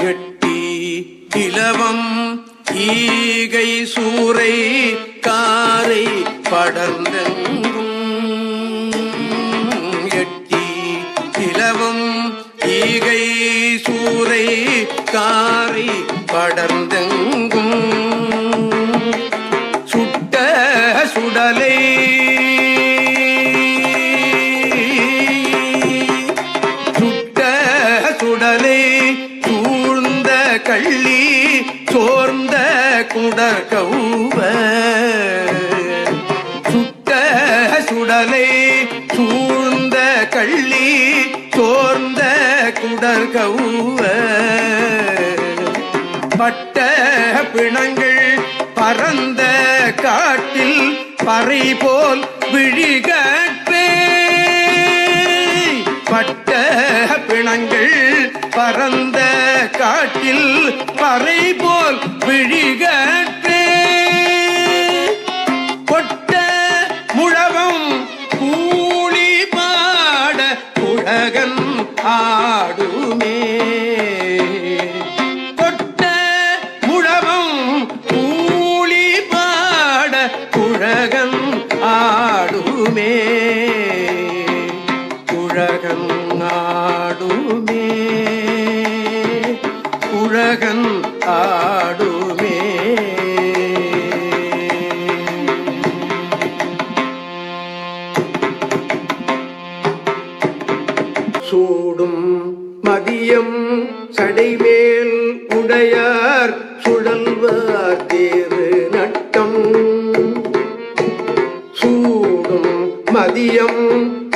எட்டி இலவம் ஈகை சூறை காரை படர்ந்தெங்கும். எட்டி இலவம் ஈகை சூறை காரை படர்ந்தெங்கும். சுட்ட சுடலை சுட்ட சுடலை கள்ளி சோர்ந்த குடர் கௌவ சுட்ட சுடலை சூழ்ந்த கள்ளி சோர்ந்த குடர் கௌவ பட்ட பிணங்கள் பரந்த காட்டில் பறை போல் விழிகட்பே பட்ட பிணங்கள் பரந்த காட்டில் பறை போல் விழிகற்றே. கொட்ட முழவம் கூலி பாட உலகன் ஆடுமே. கொட்ட முழவம் கூலி பாட குழகன் ஆடுமே. உலகன் ஆடுமே. சூடும் மதியம் சடைமேல் உடையார் சுழல்வார் தேரு நட்டம். சூடும் மதியம்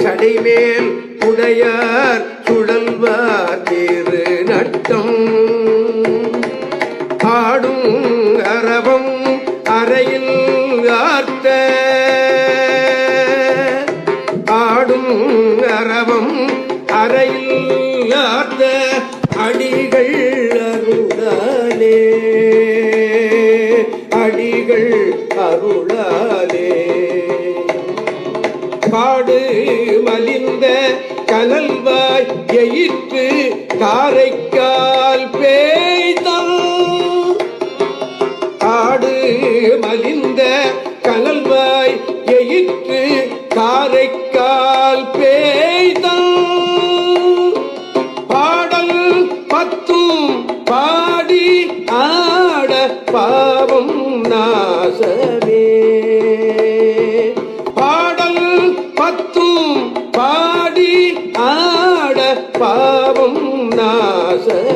சடைமேல் உடையார் சுழல்வார் தேரு நட்டம். அடிகள் அருளாலே. அடிகள் அருளாலே. காடு மலிந்த கனல்வாய் எயிற்று காரைக்கு பாவம் நாசமே.